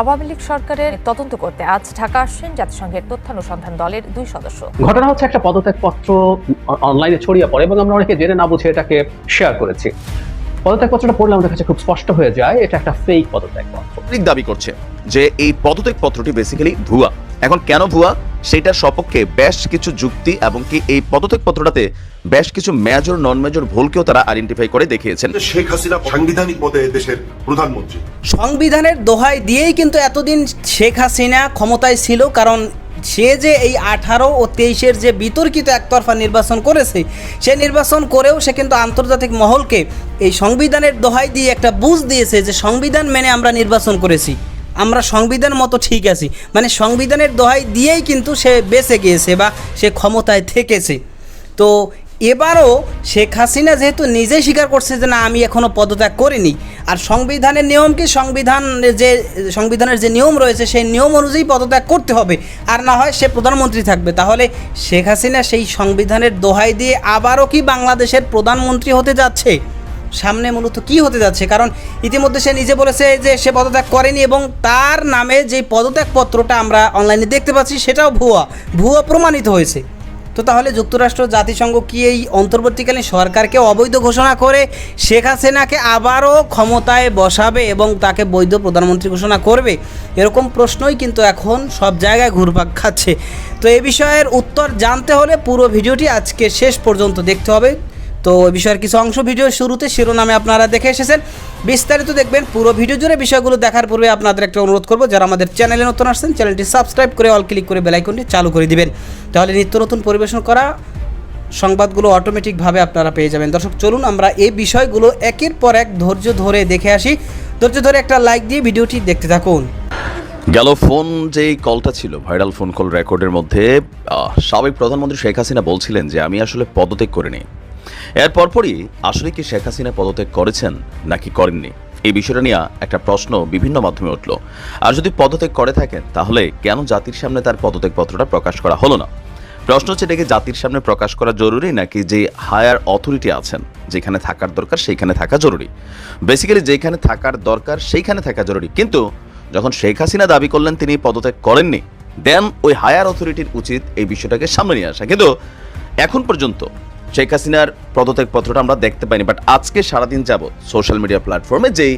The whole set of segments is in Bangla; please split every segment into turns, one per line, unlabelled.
আওয়ামী লীগ সরকারের তদন্ত করতে আজ ঢাকা আসছেন জাতিসংঘের তথ্য অনুসন্ধান দলের দুই সদস্য।
ঘটনা হচ্ছে একটা পদত্যাগপত্র অনলাইনে ছড়িয়ে পড়ে এবং আমরা অনেকে জেনে না বুঝে এটাকে শেয়ার করেছি। পদত্যাগপত্রটা পড়লে আমাদের কাছে খুব স্পষ্ট হয়ে যায় এটা একটা ফেক পদত্যাগপত্র।
পত্র দাবি করছে যে এই পদত্যাগ পত্রটি বেসিক্যালি ভুয়া। এখন কেন ভুয়া? সেটার সপক্ষে বেশ কিছু যুক্তি এবং কি এই পদত্যাগ পত্রটাতে বেশ কিছু মেজর নন মেজর ভুলকেও তারা আইডেন্টিফাই করে দেখিয়েছেন।
শেখ হাসিনা সাংবিধানিক মতে দেশের প্রধানমন্ত্রী।
সংবিধানের দোহাই দিয়েই কিন্তু এতদিন শেখ হাসিনা ক্ষমতায় ছিল কারণ সে যে এই আঠারো ও তেইশের যে বিতর্কিত একতরফা নির্বাচন করেছে সে নির্বাচন করেও সে কিন্তু আন্তর্জাতিক মহলকে এই সংবিধানের দোহাই দিয়ে একটা বুঝ দিয়েছে যে সংবিধান মেনে আমরা নির্বাচন করেছি। আমরা সংবিধান মতো ঠিক আছি। মানে সংবিধানের দোহাই দিয়েই কিন্তু সে বেঁচে গিয়েছে বা সে ক্ষমতায় থেকেছে। তো এবারও শেখ হাসিনা যেহেতু নিজেই স্বীকার করছে যে না, আমি এখনও পদত্যাগ করিনি। আর সংবিধানের নিয়ম কি? সংবিধান যে, সংবিধানের যে নিয়ম রয়েছে, সেই নিয়ম অনুযায়ী পদত্যাগ করতে হবে। আর না হয় সে প্রধানমন্ত্রী থাকবে। তাহলে শেখ হাসিনা সেই সংবিধানের দোহাই দিয়ে আবারও কি বাংলাদেশের প্রধানমন্ত্রী হতে যাচ্ছে? সামনে মূলত কি হতে যাচ্ছে? কারণ ইতিমধ্যে সে নিজে বলেছে যে সে পদত্যাগ করেনি এবং তার নামে যে পদত্যাগ পত্রটা আমরা অনলাইনে দেখতে পাচ্ছি সেটাও ভুয়া। ভুয়া প্রমাণিত হয়েছে। তো তাহলে যুক্তরাষ্ট্র জাতিসংঘ কি এই অন্তর্বর্তীকালীন সরকারকে অবৈধ ঘোষণা করে শেখ হাসিনাকে আবারও ক্ষমতায় বসাবে এবং তাকে বৈধ প্রধানমন্ত্রী ঘোষণা করবে? এরকম প্রশ্নই কিন্তু এখন সব জায়গায় ঘুরপাক খাচ্ছে। তো এ বিষয়ের উত্তর জানতে হলে পুরো ভিডিওটি আজকে শেষ পর্যন্ত দেখতে হবে। তো এই বিষয়ের কিছু অংশ ভিডিওর শুরুতে শিরোনামে আপনারা দেখে এসেছেন। বিস্তারিত দেখবেন পুরো ভিডিও জুড়ে বিষয়গুলো দেখার পূর্বে আপনাদের একটা অনুরোধ করব, যারা আমাদের চ্যানেলে নতুন আসছেন, চ্যানেলটি সাবস্ক্রাইব করে অল ক্লিক করে বেলাইকনটি চালু করে দিবেন। তাহলে নিত্য নতুন পরিবেশন করা সংবাদগুলো অটোমেটিকভাবে আপনারা পেয়ে যাবেন। দর্শক, চলুন আমরা এই বিষয়গুলো একের পর এক ধৈর্য ধরে দেখে আসি। ধৈর্য ধরে একটা লাইক দিয়ে ভিডিওটি দেখতে থাকুন।
গেল ফোন যেই কলটা ছিল, ভাইরাল ফোন কল রেকর্ডের মধ্যে সাবেক প্রধানমন্ত্রী শেখ হাসিনা বলছিলেন যে, আমি আসলে পদত্যাগ করিনি। এর পরপরই আসলে কি শেখ হাসিনা পদত্যাগ করেছেন নাকি করেননি? এই বিষয়টা নিয়ে একটা প্রশ্ন বিভিন্ন মাধ্যমে উঠল। আর যদি পদত্যাগ করে থাকেন, তাহলে কেন জাতির সামনে তার পদত্যাগ পত্রটা প্রকাশ করা হলো না? প্রশ্ন হচ্ছে এটাকে জাতির সামনে প্রকাশ করা জরুরি নাকি যে হায়ার অথরিটি আছেন, যেখানে থাকার দরকার, সেইখানে থাকা জরুরি? বেসিক্যালি যেখানে থাকার দরকার, সেইখানে থাকা জরুরি। কিন্তু যখন শেখ হাসিনা দাবি করলেন তিনি পদত্যাগ করেননি দেন ওই হায়ার অথরিটির উচিত এই বিষয়টাকে সামনে নিয়ে আসা। কিন্তু এখন পর্যন্ত শেখ হাসিনার পদত্যাগ পত্রটা আমরা দেখতে পাইনি বাট আজকে সারাদিন যাবৎ সোশ্যাল মিডিয়া প্ল্যাটফর্মে যেই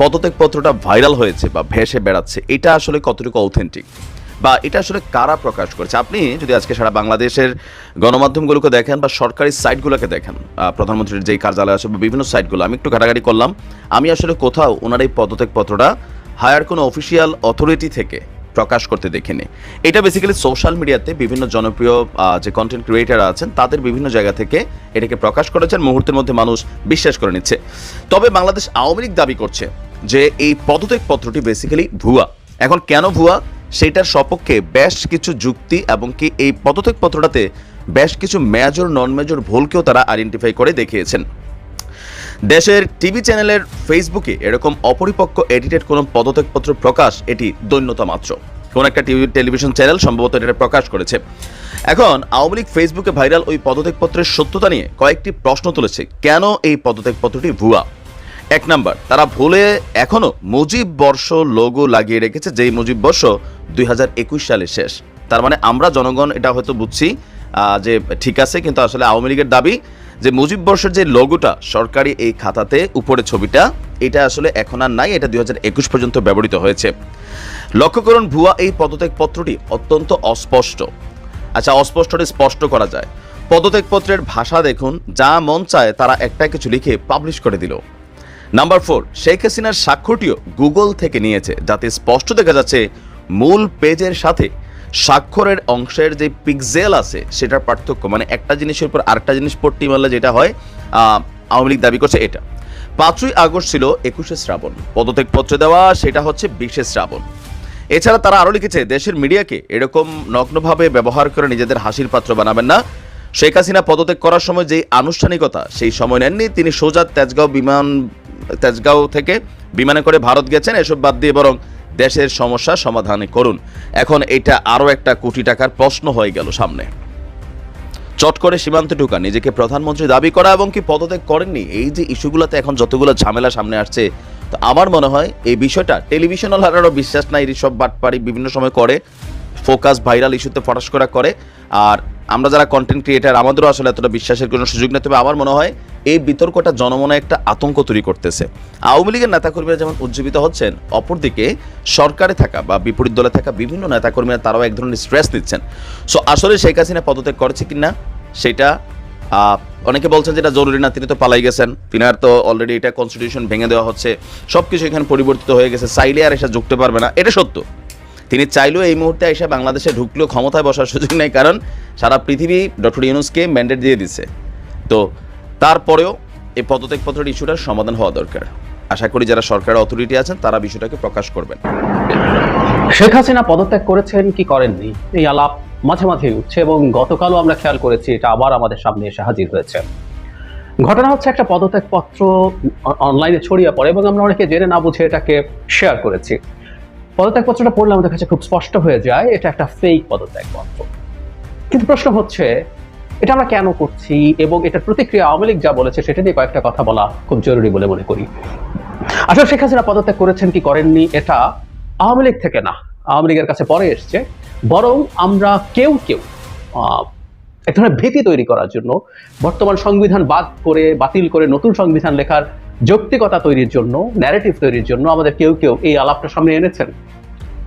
পদত্যাগ পত্রটা ভাইরাল হয়েছে বা ভেসে বেড়াচ্ছে, এটা আসলে কতটুকু অথেন্টিক বা এটা আসলে কারা প্রকাশ করেছে? আপনি যদি আজকে সারা বাংলাদেশের গণমাধ্যমগুলোকে দেখেন বা সরকারি সাইটগুলোকে দেখেন প্রধানমন্ত্রীর যেই কার্যালয় আছে বা বিভিন্ন সাইটগুলো আমি একটু ঘাটাঘাটি করলাম, আমি আসলে কোথাও ওনার এই পদত্যাগ পত্রটা হায়ার কোনো অফিসিয়াল অথরিটি থেকে প্রকাশ করতে দেখিনি। এটা বেসিক্যালি সোশ্যাল মিডিয়াতে বিভিন্ন জনপ্রিয় যে কন্টেন্ট ক্রিয়েটার আছেন, তাদের বিভিন্ন জায়গা থেকে এটাকে প্রকাশ করেছেন মুহূর্তের মধ্যে মানুষ বিশ্বাস করে নিচ্ছে। তবে বাংলাদেশ আওয়ামী লীগ দাবি করছে যে এই পদত্যাগ পত্রটি বেসিক্যালি ভুয়া। এখন কেন ভুয়া? সেটার সপক্ষে বেশ কিছু যুক্তি এবং কি এই পদত্যাগ পত্রটাতে বেশ কিছু মেজর নন মেজর ভুলকেও তারা আইডেন্টিফাই করে দেখিয়েছেন। দেশের টিভি চ্যানেলের ফেসবুকে এরকম অপরিপক্ক এডিটেড কোনো পদত্যাগপত্র প্রকাশ এটি দৈন্যতা মাত্র। কোন একটা টিভি টেলিভিশন চ্যানেল সম্ভবত এটা প্রকাশ করেছে। এখন আওয়ামী লীগ ফেসবুকে ভাইরাল ওই পদত্যাগপত্রের সত্যতা নিয়ে কয়েকটি প্রশ্ন তুলেছে, কেন এই পদত্যাগপত্রটি ভুয়া? এক নাম্বার, তারা ভুলে এখনও মুজিব বর্ষ লোগো লাগিয়ে রেখেছে, যেই মুজিব বর্ষ দুই হাজার একুশ সালে শেষ। তার মানে আমরা জনগণ এটা হয়তো বুঝছি যে ঠিক আছে, কিন্তু আসলে আওয়ামী লীগের দাবি যে মুজিব বর্ষের যে লোগোটা সরকারি এই খাতাতে, উপরে ছবিটা, এটা আসলে এখন আর নাই, এটা দুই পর্যন্ত ব্যবহৃত হয়েছে। লক্ষ্য করুন, ভুয়া এই পদত্যাগ পত্রটি অত্যন্ত অস্পষ্ট। আচ্ছা অস্পষ্টটি স্পষ্ট করা যায়। পদত্যাগপত্রের ভাষা দেখুন, যা মন চায় তারা একটা কিছু লিখে পাবলিশ করে দিল। নাম্বার ফোর শেখ হাসিনার স্বাক্ষরটিও গুগল থেকে নিয়েছে, যাতে স্পষ্ট দেখা যাচ্ছে মূল পেজের সাথে স্বাক্ষরের অংশের যে পিক্সেল আছে, সেটার পার্থক্য মানে একটা জিনিসের উপর আরেকটা জিনিস পট্টি মারলে যেটা হয় আওয়ামী লীগ দাবি করছে এটা। পাঁচই আগস্ট ছিল একুশে শ্রাবণ। পদত্যাগপত্র দেওয়া, সেটা হচ্ছে বিশে শ্রাবণ। এছাড়া তারা আরও লিখেছে, দেশের মিডিয়াকে এরকম নগ্নভাবে ব্যবহার করে নিজেদের হাসির পাত্র বানাবেন না। শেখ হাসিনা পদত্যাগ করার সময় যেই আনুষ্ঠানিকতা, সেই সময় নেননি। তিনি সোজা তেজগাঁও বিমান, তেজগাঁও থেকে বিমানে করে ভারত গেছেন। এসব বাদ দিয়ে বরং দেশের সমস্যা সমাধান করুন। এখন এটা আরও একটা কোটি টাকার প্রশ্ন হয়ে গেল সামনে। চট করে সীমান্তে ঢুকা নিজেকে প্রধানমন্ত্রী দাবি করা এবং কি পদত্যাগ করেননি? এই যে ইস্যুগুলোতে এখন যতগুলো ঝামেলা সামনে আসছে, তো আমার মনে হয় এই বিষয়টা টেলিভিশন হলারও বিশ্বাস নাই সব বাটপাড়ি বিভিন্ন সময় করে, ফোকাস ভাইরাল ইস্যুতে ফটাস করা করে। আর আমরা যারা কন্টেন্ট ক্রিয়েটার আমাদেরও আসলে এতটা বিশ্বাসের কোনো সুযোগ নেই। তবে আমার মনে হয় এই বিতর্কটা জনমনে একটা আতঙ্ক তৈরি করতেছে। আওয়ামী লীগের নেতাকর্মীরা যেমন উজ্জীবিত হচ্ছেন, অপরদিকে সরকারে থাকা বা বিপরীত দলে থাকা বিভিন্ন নেতাকর্মীরা তারাও এক ধরনের স্ট্রেস নিচ্ছেন। সো আসলে শেখ হাসিনা পদত্যাগ করেছে কিনা, সেটা অনেকে বলছেন যেটা জরুরি না, তিনি তো পালাই গেছেন তিনার তো অলরেডি এটা কনস্টিটিউশন ভেঙে দেওয়া হচ্ছে সব কিছু এখানে পরিবর্তিত হয়ে গেছে, চাইলে আর এসে ঢুকতে পারবে না, এটা সত্য। তিনি চাইলেও এই মুহূর্তে এসে বাংলাদেশে ঢুকলেও ক্ষমতায় বসার সুযোগ নেই, কারণ সারা পৃথিবী ডক্টর ইউনুসকে ম্যান্ডেট দিয়ে দিচ্ছে। তো তারপরেও এই পদত্যাগপত্রের ইস্যুটার সমাধান হওয়া দরকার। আশা করি যারা সরকার অথরিটি আছেন, তারা বিষয়টাকে প্রকাশ করবেন।
শেখ হাসিনা পদত্যাগ করেছেন, কি করেননি? এই আলাপ মাঝে মাঝে উঠছে এবং গতকালও আমরা খেয়াল করেছি, এটা আবার আমাদের সামনে এসে হাজির হয়েছে। ঘটনা হচ্ছে একটা পদত্যাগপত্র অনলাইনে ছড়িয়ে পড়ে এবং আমরা অনেকে জেনে না বুঝে এটাকে শেয়ার করেছি। পদত্যাগপত্রটা পড়লে আমাদের কাছে খুব স্পষ্ট হয়ে যায়, এটা একটা ফেক পদত্যাগপত্র। কিন্তু প্রশ্ন হচ্ছে এটা আমরা কেন করছি এবং এটার প্রতিক্রিয়া আওয়ামী লীগ যা বলেছে সেটা নিয়ে কয়েকটা কথা বলা খুব জরুরি বলে মনে করি। আসলে শেখ হাসিনা পদত্যাগ করেছেন কি করেননি এটা আওয়ামী লীগ থেকে না। আওয়ামী লীগের কাছে পরে এসছে। বরং আমরা কেউ কেউ এক ধরনের ভীতি তৈরি করার জন্য বর্তমান সংবিধান বাদ করে, বাতিল করে নতুন সংবিধান লেখার যৌক্তিকতা তৈরির জন্য ন্যারেটিভ তৈরির জন্য আমাদের কেউ কেউ এই আলাপটা সামনে এনেছেন।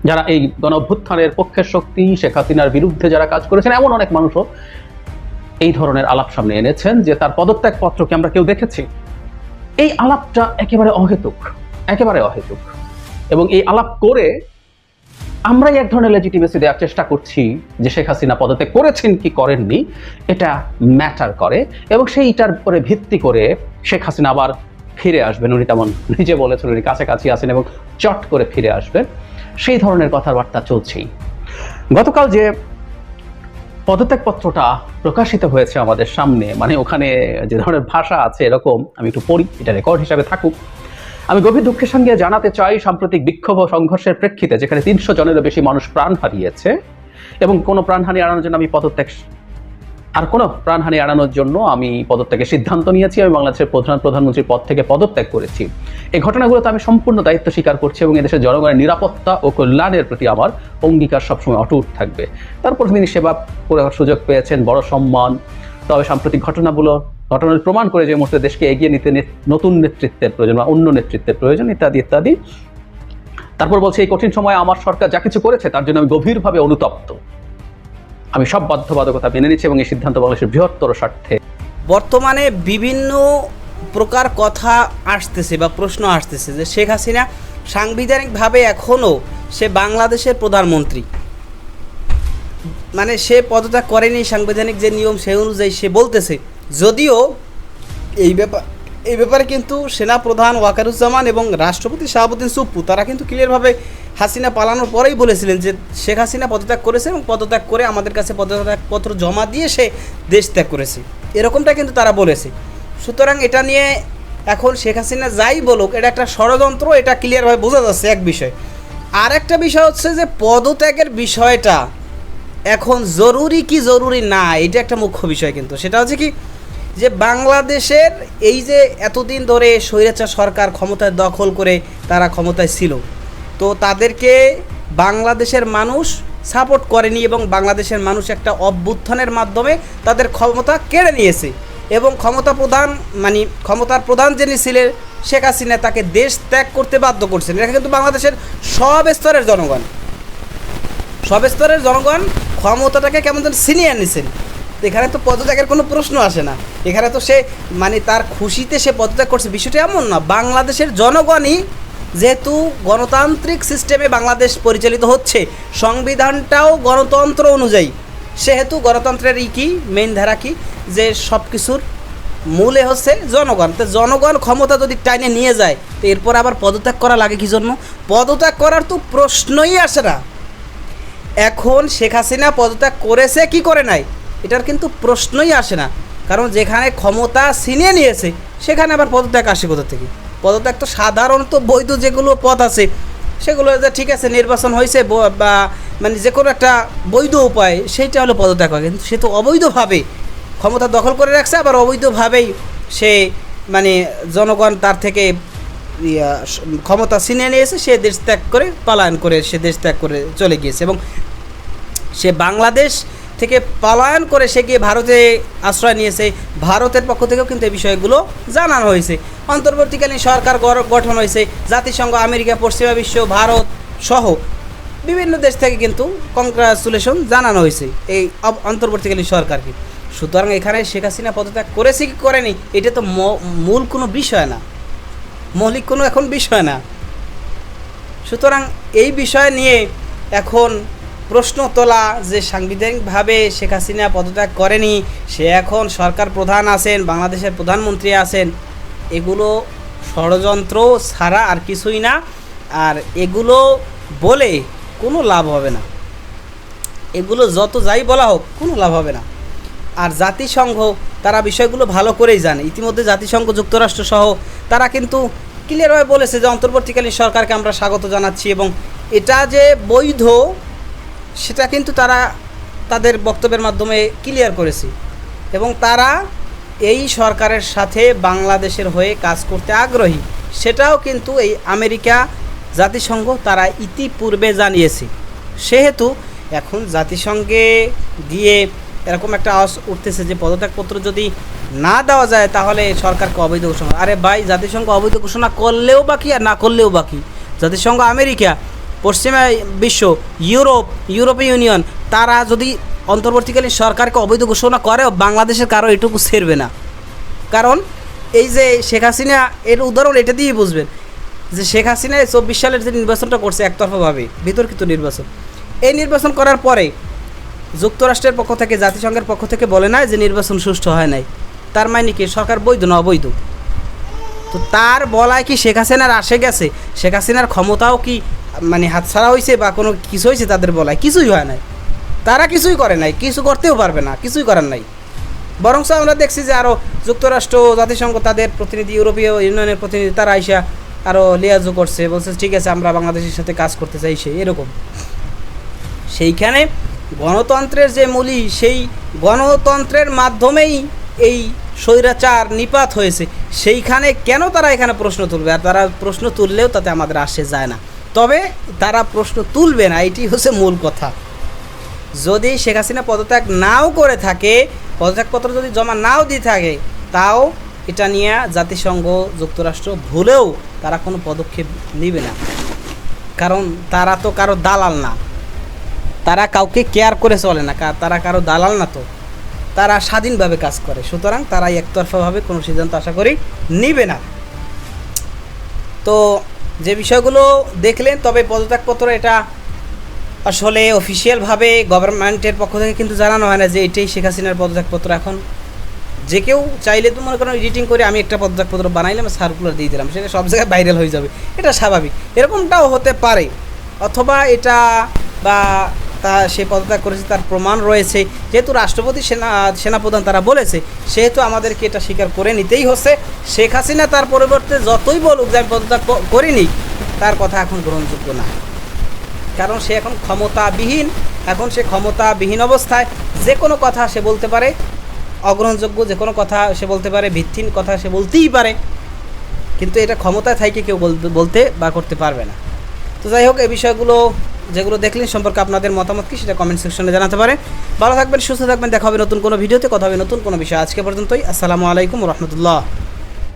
যারা এই গণ অভ্যুত্থানের পক্ষের শক্তি, শেখ হাসিনার বিরুদ্ধে যারা কাজ করেছেন, এমন অনেক মানুষও এই ধরনের আলাপ সামনে এনেছেন যে তার পদত্যাগ পত্রকে আমরা কেউ দেখেছি। এই আলাপটা একেবারে অহেতুক একেবারে অহেতুক। এবং এই আলাপ করে আমরাই এক ধরনের লেজিটিমেসি দেওয়ার চেষ্টা করছি যে শেখ হাসিনা পদত্যাগ করেছেন কি করেননি, এটা ম্যাটার করে। এবং সেইটার উপরে ভিত্তি করে শেখ হাসিনা আবার ফিরে আসবেন। উনি তেমন নিজে বলেছেন, উনি কাছাকাছি আসেন এবং চট করে ফিরে আসবেন। সেই ধরনের কথাবার্তা চলছেই। গতকাল যে পদত্যাগপত্রটা প্রকাশিত হয়েছে আমাদের সামনে। মানে ওখানে যে ধরনের ভাষা আছে এরকম, আমি একটু পড়ি, এটা রেকর্ড হিসাবে থাকুক। আমি গভীর দুঃখের সঙ্গে জানাতে চাই সাম্প্রতিক বিক্ষোভ ও সংঘর্ষের প্রেক্ষিতে, যেখানে তিনশো জনেরও বেশি মানুষ প্রাণ হারিয়েছে এবং কোনো প্রাণহানি এড়ানোর জন্য আমি পদত্যাগ আর কোনো প্রাণহানি এড়ানোর জন্য আমি পদত্যাগের সিদ্ধান্ত নিয়েছি, আমি বাংলাদেশের প্রধান প্রধানমন্ত্রীর পদ থেকে পদত্যাগ করেছি। এই ঘটনাগুলোতে আমি সম্পূর্ণ দায়িত্ব স্বীকার করছি এবং এদেশের জনগণের নিরাপত্তা ও কল্যাণের প্রতি আমার অঙ্গীকার সবসময় অটুট থাকবে। তারপর তিনি সেবা করার সুযোগ পেয়েছেন, বড় সম্মান। তবে সাম্প্রতিক ঘটনাগুলো ঘটনার প্রমাণ করে যে মুহূর্তে দেশকে এগিয়ে নিতে, নতুন নেতৃত্বের প্রয়োজন বা অন্য নেতৃত্বের প্রয়োজন, ইত্যাদি ইত্যাদি। তারপর বলছে, এই কঠিন সময়ে আমার সরকার যা কিছু করেছে, তার জন্য আমি গভীরভাবে অনুতপ্ত। আমি সব বাধ্যবাধকতা মেনে নিচ্ছি এবং এই সিদ্ধান্ত বাংলাদেশের বৃহত্তর স্বার্থে।
বর্তমানে বিভিন্ন প্রকার কথা আসতেছে বা প্রশ্ন আসতেছে যে শেখ হাসিনা সাংবিধানিকভাবে এখনও সে বাংলাদেশের প্রধানমন্ত্রী। মানে সে পদত্যাগ করেনি সাংবিধানিক যে নিয়ম সেই অনুযায়ী সে বলতেছে। যদিও এই ব্যাপার এই ব্যাপারে কিন্তু সেনা প্রধান ওয়াকারুজ্জামান এবং রাষ্ট্রপতি শাহাবুদ্দিন সুপ্পু, তারা কিন্তু ক্লিয়ারভাবে হাসিনা পালানোর পরেই বলেছিলেন যে শেখ হাসিনা পদত্যাগ করেছে এবং পদত্যাগ করে আমাদের কাছে পদত্যাগপত্র জমা দিয়ে সে দেশ ত্যাগ করেছে। এরকমটা কিন্তু তারা বলেছে। সুতরাং এটা নিয়ে এখন শেখ হাসিনা যাই বলুক, এটা একটা ষড়যন্ত্র, এটা ক্লিয়ারভাবে বোঝা যাচ্ছে এক বিষয়। আর একটা বিষয় হচ্ছে যে পদত্যাগের বিষয়টা এখন জরুরি কি জরুরি না, এটা একটা মুখ্য বিষয় কিন্তু। সেটা হচ্ছে কি যে বাংলাদেশের এই যে এতদিন ধরে স্বৈরাচার সরকার ক্ষমতায় দখল করে তারা ক্ষমতায় ছিল, তো তাদেরকে বাংলাদেশের মানুষ সাপোর্ট করেনি এবং বাংলাদেশের মানুষ একটা অভ্যুত্থানের মাধ্যমে তাদের ক্ষমতা কেড়ে নিয়েছে এবং ক্ষমতা প্রধান মানে ক্ষমতার প্রধান যিনি ছিলেন শেখ হাসিনা, তাকে দেশ ত্যাগ করতে বাধ্য করছেন। এটা কিন্তু বাংলাদেশের সব স্তরের জনগণ। সব স্তরের জনগণ ক্ষমতাটাকে কেমন যেন ছিনিয়ে নিছেন তো এখানে তো পদত্যাগের কোনো প্রশ্ন আসে না। এখানে তো সে মানে তার খুশিতে সে পদত্যাগ করছে। বিষয়টা এমন না। বাংলাদেশের জনগণই যেহেতু গণতান্ত্রিক সিস্টেমে বাংলাদেশ পরিচালিত হচ্ছে, সংবিধানটাও গণতন্ত্র অনুযায়ী। সেহেতু গণতন্ত্রের ই কি? মেইন ধারা কি? যে সব কিছুর মূলে হচ্ছে জনগণ। তো জনগণ ক্ষমতা যদি টাইনে নিয়ে যায়, তো এরপর আবার পদত্যাগ করা লাগে কি জন্য? পদত্যাগ করার তো প্রশ্নই আসে না। এখন শেখ হাসিনা পদত্যাগ করেছে, কি করে নাই? এটার কিন্তু প্রশ্নই আসে না। কারণ যেখানে ক্ষমতা ছিনিয়ে নিয়েছে, সেখানে আবার পদত্যাগ আসে কোথা থেকে? পদত্যাগ তো সাধারণত বৈধ যেগুলো পথ আছে, সেগুলো যে ঠিক আছে, নির্বাচন হয়েছে, বা মানে যে কোনো একটা বৈধ উপায়, সেইটা হলো পদত্যাগ হয়। কিন্তু সে তো অবৈধভাবে ক্ষমতা দখল করে রাখছে, আবার অবৈধভাবেই সে মানে জনগণ তার থেকে ক্ষমতা ছিনিয়ে নিয়েছে, সে দেশ ত্যাগ করে, পলায়ন করে, সে দেশ ত্যাগ করে চলে গিয়েছে। এবং সে বাংলাদেশ থেকে পলায়ন করে সে গিয়ে ভারতে আশ্রয় নিয়েছে। ভারতের পক্ষ থেকেও কিন্তু এই বিষয়গুলো জানানো হয়েছে। অন্তর্বর্তীকালীন সরকার গঠন হয়েছে। জাতিসংঘ, আমেরিকা, পশ্চিমা বিশ্ব, ভারত সহ বিভিন্ন দেশ থেকে কিন্তু কংগ্রাচুলেশন জানানো হয়েছে এই অন্তর্বর্তীকালীন সরকারকে। সুতরাং এখানে শেখ হাসিনা পদত্যাগ করেছে কি করেনি, এটা তো মূল কোনো বিষয় না। মৌলিক কোনো এখন বিষয় না। সুতরাং এই বিষয় নিয়ে এখন প্রশ্ন তোলা যে সাংবিধানিকভাবে শেখ হাসিনা পদত্যাগ করেনি, সে এখন সরকার প্রধান আছেন, বাংলাদেশের প্রধানমন্ত্রী আছেন, এগুলো ষড়যন্ত্র ছাড়া আর কিছুই না। আর এগুলো বলে কোনো লাভ হবে না। এগুলো যত যাই বলা হোক, কোনো লাভ হবে না। আর জাতিসংঘ, তারা বিষয়গুলো ভালো করেই জানে। ইতিমধ্যে জাতিসংঘ, যুক্তরাষ্ট্র সহ তারা কিন্তু ক্লিয়ারভাবে বলেছে যে অন্তর্বর্তীকালীন সরকারকে আমরা স্বাগত জানাচ্ছি এবং এটা যে বৈধ সেটা কিন্তু তারা তাদের বক্তব্যের মাধ্যমে ক্লিয়ার করেছে। এবং তারা এই সরকারের সাথে বাংলাদেশের হয়ে কাজ করতে আগ্রহী। সেটাও কিন্তু এই আমেরিকা জাতিসংঘ তারা ইতিপূর্বে জানিয়েছে। সেহেতু এখন জাতিসংঘে গিয়ে এরকম একটা আওয়াজ উঠতেছে যে পদত্যাগপত্র যদি না দেওয়া যায় তাহলে সরকারকে অবৈধ ঘোষণা। আরে ভাই, জাতিসংঘ অবৈধ ঘোষণা করলেও বাকি আর না করলেও বাকি জাতিসংঘ আমেরিকা পশ্চিমা বিশ্ব, ইউরোপ, ইউরোপীয় ইউনিয়ন, তারা যদি অন্তর্বর্তীকালীন সরকারকে অবৈধ ঘোষণা করেও বাংলাদেশের কারও এটুকু সেরবে না। কারণ এই যে শেখ হাসিনা, এর উদাহরণ এটা দিয়েই বুঝবেন যে শেখ হাসিনা চব্বিশ সালের যে নির্বাচনটা করছে একতরফাভাবে, বিতর্কিত নির্বাচন। এই নির্বাচন করার পরে যুক্তরাষ্ট্রের পক্ষ থেকে, জাতিসংঘের পক্ষ থেকে বলে না যে নির্বাচন সুষ্ঠু হয় নাই। তার মানে কি? সরকার বৈধ না অবৈধ? তো তার বলায় কি শেখ হাসিনার আসে গেছে? শেখ হাসিনার ক্ষমতাও কি মানে হাতছাড়া হয়েছে বা কোনো কিছু হয়েছে তাদের বলায়, কিছুই হয় নাই। তারা কিছুই করে নাই, কিছু করতেও পারবে না, কিছুই করার নাই। বরং আমরা দেখছি যে আরও যুক্তরাষ্ট্র, জাতিসংঘ, তাদের প্রতিনিধি, ইউরোপীয় ইউনিয়নের প্রতিনিধি, তারা আইসা আরও লিয়াজও করছে, বলছে, ঠিক আছে, আমরা বাংলাদেশের সাথে কাজ করতে চাই সে এরকম। সেইখানে গণতন্ত্রের যে মূলি, সেই গণতন্ত্রের মাধ্যমেই এই স্বৈরাচার নিপাত হয়েছে। সেইখানে কেন তারা এখানে প্রশ্ন তুলবে? আর তারা প্রশ্ন তুললেও তাতে আমাদের আসে যায় না। তবে তারা প্রশ্ন তুলবে না, এটি হচ্ছে মূল কথা। যদি শেখ হাসিনা পদত্যাগ নাও করে থাকে, পদত্যাগপত্র যদি জমা নাও দিয়ে থাকে, তাও এটা নিয়ে জাতিসংঘ, যুক্তরাষ্ট্র ভুলেও তারা কোনো পদক্ষেপ নেবে না। কারণ তারা তো কারও দালাল না। তারা কাউকে কেয়ার করে চলে না তারা কারও দালাল না তো। তারা স্বাধীনভাবে কাজ করে, সুতরাং তারা একতরফাভাবে কোনো সিদ্ধান্ত আশা করি নিবে না। তো যে বিষয়গুলো দেখলেন, তবে পদত্যাগপত্র এটা আসলে অফিসিয়ালভাবে গভর্নমেন্টের পক্ষ থেকে কিন্তু জানানো হয় না যে এটাই শেখ হাসিনার পদত্যাগপত্র এখন। যে কেউ চাইলে তো মনে করেন এডিটিং করে আমি একটা পদত্যাগপত্র বানাইলাম সার্কুলার দিয়ে দিলাম, সেটা সব জায়গায় ভাইরাল হয়ে যাবে। এটা স্বাভাবিক। এরকমটাও হতে পারে। অথবা এটা বা তা সে পদত্যাগ করেছে, তার প্রমাণ রয়েছে। যেহেতু রাষ্ট্রপতি, সেনা, সেনাপ্রধান তারা বলেছে, সেহেতু আমাদেরকে এটা স্বীকার করে নিতেই হচ্ছে। শেখ হাসিনা তার পরিবর্তে যতই বলুক যে আমি পদত্যাগ করিনি, তার কথা এখন গ্রহণযোগ্য না। কারণ সে এখন ক্ষমতাবিহীন, এখন সে ক্ষমতাবিহীন অবস্থায়। যে কোনো কথা সে বলতে পারে, অগ্রহণযোগ্য যে কোনো কথা সে বলতে পারে, ভিত্তিহীন কথা সে বলতেই পারে। কিন্তু এটা ক্ষমতায় থাইকে কেউ বলতে বলতে বা করতে পারবে না। তো যাই হোক, এই বিষয়গুলো যেগুলো দেখলেন সম্পর্কে আপনাদের মতামত কি সেটা কমেন্ট সেকশনে জানাতে পারে। ভালো থাকবেন, সুস্থ থাকবেন, দেখা হবে নতুন কোনো ভিডিওতে, কথা হবে নতুন কোনো বিষয়। আজকে পর্যন্তই, আসসালামু আলাইকুম রহমতুল্লাহ।